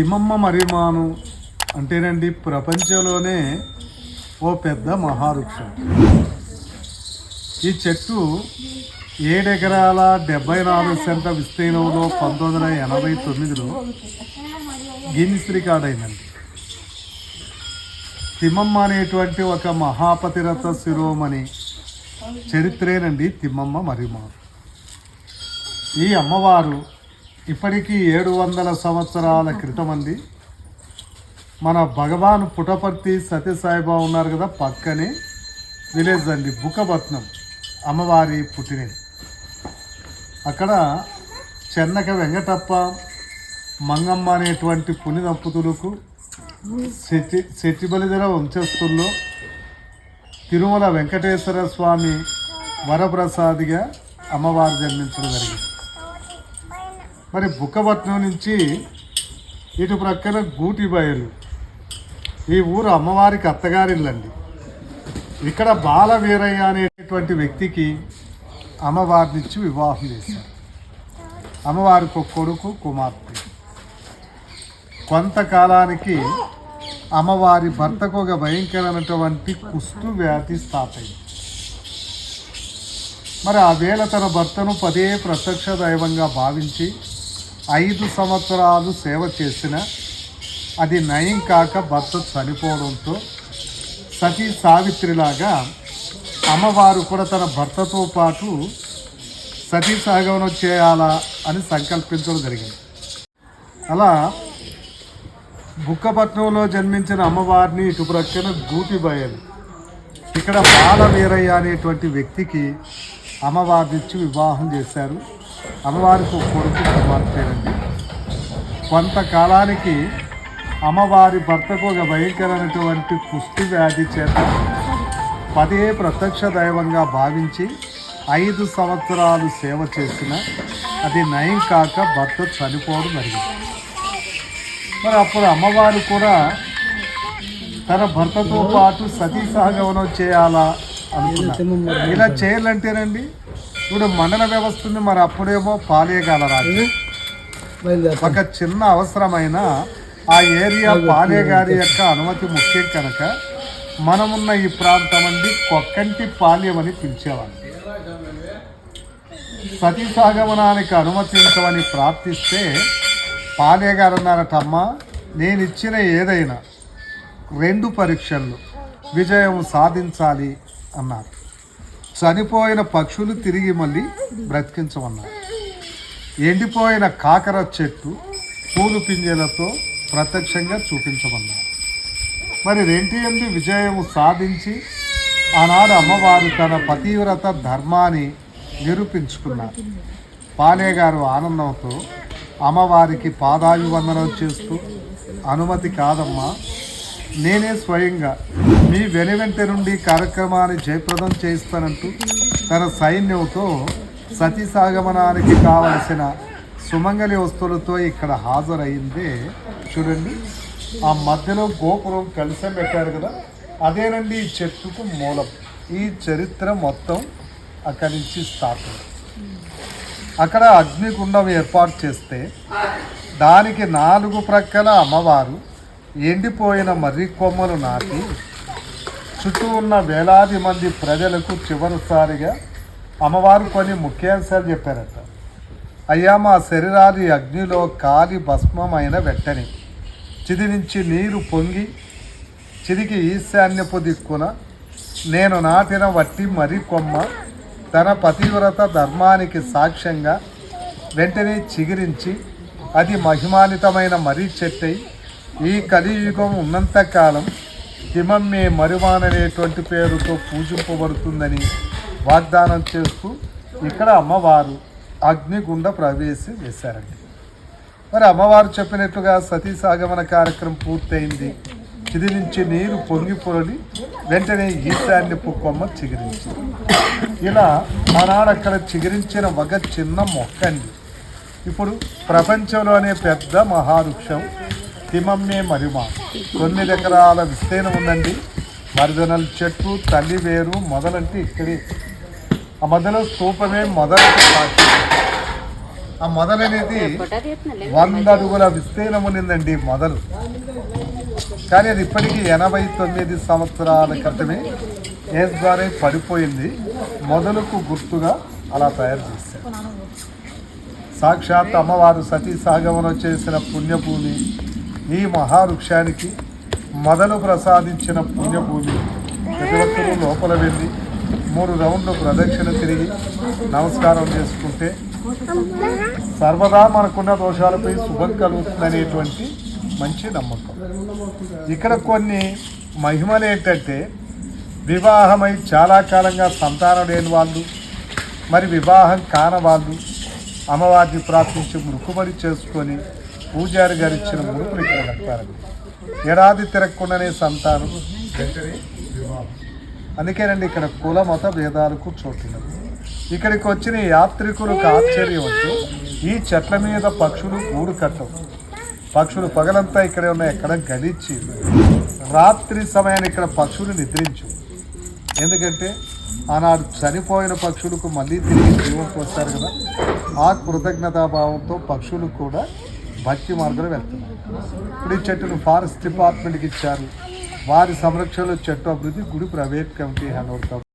తిమ్మమ్మ మరిమాను అంటేనండి ప్రపంచంలోనే ఓ పెద్ద మహావృక్షం. ఈ చెట్టు ఏడెకరాల డెబ్బై నాలుగు సెంట విస్తీర్ణంలో పంతొమ్మిది వందల ఎనభై తొమ్మిదిలో గిన్నిస్ రికార్డ్ అయిందండి. తిమ్మమ్మ అనేటువంటి ఒక మహాపతిరథ శిరోమణి చరిత్రేనండి తిమ్మమ్మ మరిమాను. ఈ అమ్మవారు ఇప్పటికీ ఏడు వందల సంవత్సరాల క్రితం అండి మన భగవాన్ పుటపర్తి సత్యసాయిబాబు ఉన్నారు కదా పక్కనే విలేజ్ అండి బుకపట్నం అమ్మవారి పుట్టినది అక్కడ చెన్నక వెంకటప్ప మంగమ్మ అనేటువంటి పుని దంపతులకు శచి శచిబలిధర వంశస్థుల్లో తిరుమల వెంకటేశ్వర స్వామి వరప్రసాదిగా అమ్మవారు జన్మించడం జరిగింది. మరి బుక్కపట్నం నుంచి ఇటు ప్రక్కన గూటి బయలు ఈ ఊరు అమ్మవారికి అత్తగారిల్లండి. ఇక్కడ బాల వీరయ్య అనేటువంటి వ్యక్తికి అమ్మవారినిచ్చి వివాహం చేశారు. అమ్మవారికి ఒక కొడుకు కుమార్తె. కొంతకాలానికి అమ్మవారి భర్తకు ఒక భయంకరమైనటువంటి కుష్టు వ్యాధి స్టార్ట్ మరి ఆ వేళ తన భర్తను పదే ప్రత్యక్ష దైవంగా భావించి ఐదు సంవత్సరాలు సేవ చేసిన అది నయం కాక భర్త చనిపోవడంతో సతీ సావిత్రిలాగా అమ్మవారు కూడా తన భర్తతో పాటు సతీ సహగమనం చేయాలా అని సంకల్పించడం జరిగింది. అలా బుక్కపట్నంలో జన్మించిన అమ్మవారిని ఇటు ప్రక్కన గూటి బయలు ఇక్కడ బాల వీరయ్య అనేటువంటి వ్యక్తికి అమ్మవారినిచ్చి వివాహం చేశారు. అమ్మవారికి కొడుకు కుమార్తెనండి కొంతకాలానికి అమ్మవారి భర్తకు ఒక భయంకరమైనటువంటి కుష్టి వ్యాధి చేత పదే ప్రత్యక్ష దైవంగా భావించి ఐదు సంవత్సరాలు సేవ చేసిన అది నయం కాక భర్త చనిపోవడం జరిగింది. మరి అప్పుడు అమ్మవారు కూడా తన భర్తతో పాటు సతీ సహగమనం చేయాలా అనుకున్నారు. ఇలా చేయాలంటేనండి ఇప్పుడు మండల వ్యవస్థ ఉంది మరి అప్పుడేమో పాలేగాల రాజ్యం ఒక చిన్న అవసరమైన ఆ ఏరియా పాలేగారి యొక్క అనుమతి ముఖ్యం కనుక మనమున్న ఈ ప్రాంతం అండి కొక్కంటి పాల్యం అని పిలిచేవాళ్ళు. సతీ సాగమనానికి అనుమతించమని ప్రార్థిస్తే పాలేగారు అన్నారటమ్మా నేను ఇచ్చిన ఏదైనా రెండు పరీక్షల్లో విజయం సాధించాలి అన్నారు. చనిపోయిన పక్షులు తిరిగి మళ్ళీ బ్రతికించమన్నారు. ఎండిపోయిన కాకర చెట్టు పూలు పింజలతో ప్రత్యక్షంగా చూపించమన్నారు. మరి రెంటి ఎందు విజయం సాధించి ఆనాడు అమ్మవారు తన పతివ్రత ధర్మాన్ని నిరూపించుకున్నారు. పాలే గారు ఆనందంతో అమ్మవారికి పాదాభివందనం చేస్తూ అనుమతి కాదమ్మా నేనే స్వయంగా మీ వెనువెంట నుండి కార్యక్రమాన్ని జయప్రదం చేస్తానంటూ తన సైన్యంతో సతీ సాగమనానికి కావలసిన సుమంగలి వస్తువులతో ఇక్కడ హాజరైందే చూడండి ఆ మధ్యలో గోపురం కలిసం పెట్టారు కదా అదేనండి ఈ చెట్టుకు మూలం. ఈ చరిత్ర మొత్తం అక్కడి నుంచి స్టార్ట్ అక్కడ అగ్నిగుండం ఏర్పాటు చేస్తే దానికి నాలుగు ప్రక్కల అమ్మవారు ఎండిపోయిన మర్రి కొమ్మలు నాటి చుట్టూ ఉన్న వేలాది మంది ప్రజలకు చివరిసారిగా అమ్మవారు కొన్ని ముఖ్యాంశాలు చెప్పారట. అయ్యా మా శరీరాది అగ్నిలో కాలి భస్మమైన వెంటనే చిది నుంచి నీరు పొంగి చిదికి ఈశాన్యపు దిక్కున నేను నాటిన వట్టి మరి కొమ్మ తన పతివ్రత ధర్మానికి సాక్ష్యంగా వెంటనే చిగిరించి అది మహిమానితమైన మర్రి చెట్టై ఈ కలియుగం ఉన్నంతకాలం హిమమ్మే మరువాననేటువంటి పేరుతో పూజింపబడుతుందని వాగ్దానం చేస్తూ ఇక్కడ అమ్మవారు అగ్నిగుండ ప్రవేశం చేశారండి. మరి అమ్మవారు చెప్పినట్లుగా సతీ సాగమన కార్యక్రమం పూర్తయింది. ఇది నుంచి నీరు పొంగి పొరలి వెంటనే ఈశాన్యపు కొమ్మ చిగురించింది. ఇలా ఆనాడు అక్కడ చిగురించిన ఒక చిన్న మొక్క అండి. ఇప్పుడు ప్రపంచంలోనే పెద్ద మహావృక్షం. తిమమ్మే మరిమ తొమ్మిది ఎకరాల విస్తీర్ణం ఉందండి. మరిదనల చెట్టు తల్లి వేరు మొదలంటే ఇక్కడే. ఆ మధ్యలో స్థూపమే మొదలంటే ఆ మొదలనేది వంద అడుగుల విస్తీర్ణం ఉన్నిందండి మొదలు. కానీ అది ఇప్పటికీ ఎనభై తొమ్మిది సంవత్సరాల క్రితమే ఏస్ ద్వారా పడిపోయింది. మొదలుకు గుర్తుగా అలా తయారు చేశారు. సాక్షాత్ అమ్మవారు సతీ సాగమనం చేసిన పుణ్యభూమి ఈ మహావృక్షానికి మొదలు ప్రసాదించిన పుణ్యభూమి. ప్రతి లోపల వెళ్ళి మూడు రౌండ్లు ప్రదక్షిణ తిరిగి నమస్కారం చేసుకుంటే సర్వదా మనకున్న దోషాలపై శుభం కలుగుతుందనేటువంటి మంచి నమ్మకం. ఇక్కడ కొన్ని మహిమలు ఏంటంటే వివాహమై చాలా కాలంగా సంతానం లేని వాళ్ళు మరి వివాహం కాని వాళ్ళు అమ్మవారిని ప్రార్థించి మృక్కుబడి చేసుకొని పూజారి గారు ఇచ్చిన ముడుపులు ఇక్కడ కట్టారండి ఏడాది తిరగకుండానే సంతానం. అందుకేనండి ఇక్కడ కుల మత భేదాలకు చోటు ఇక్కడికి వచ్చిన యాత్రికులకు ఆశ్చర్యం వచ్చి ఈ చెట్ల మీద పక్షులు గూడు కట్టవు. పక్షులు పగలంతా ఇక్కడే ఉన్నాయి. ఎక్కడ గలిచి రాత్రి సమయాన్ని ఇక్కడ పక్షులు నిద్రించు. ఎందుకంటే ఆనాడు చనిపోయిన పక్షులకు మళ్ళీ తిరిగి జీవంకి వస్తారు కదా. ఆ కృతజ్ఞతాభావంతో పక్షులు కూడా భక్తి మార్గంలో వెళ్తున్నారు ఇప్పుడు ఈ చెట్టును ఫారెస్ట్ డిపార్ట్మెంట్కి ఇచ్చారు. వారి సంరక్షణలో చెట్టు అభివృద్ధి గుడి ప్రైవేట్ కమిటీ హ్యాండ్ ఓవర్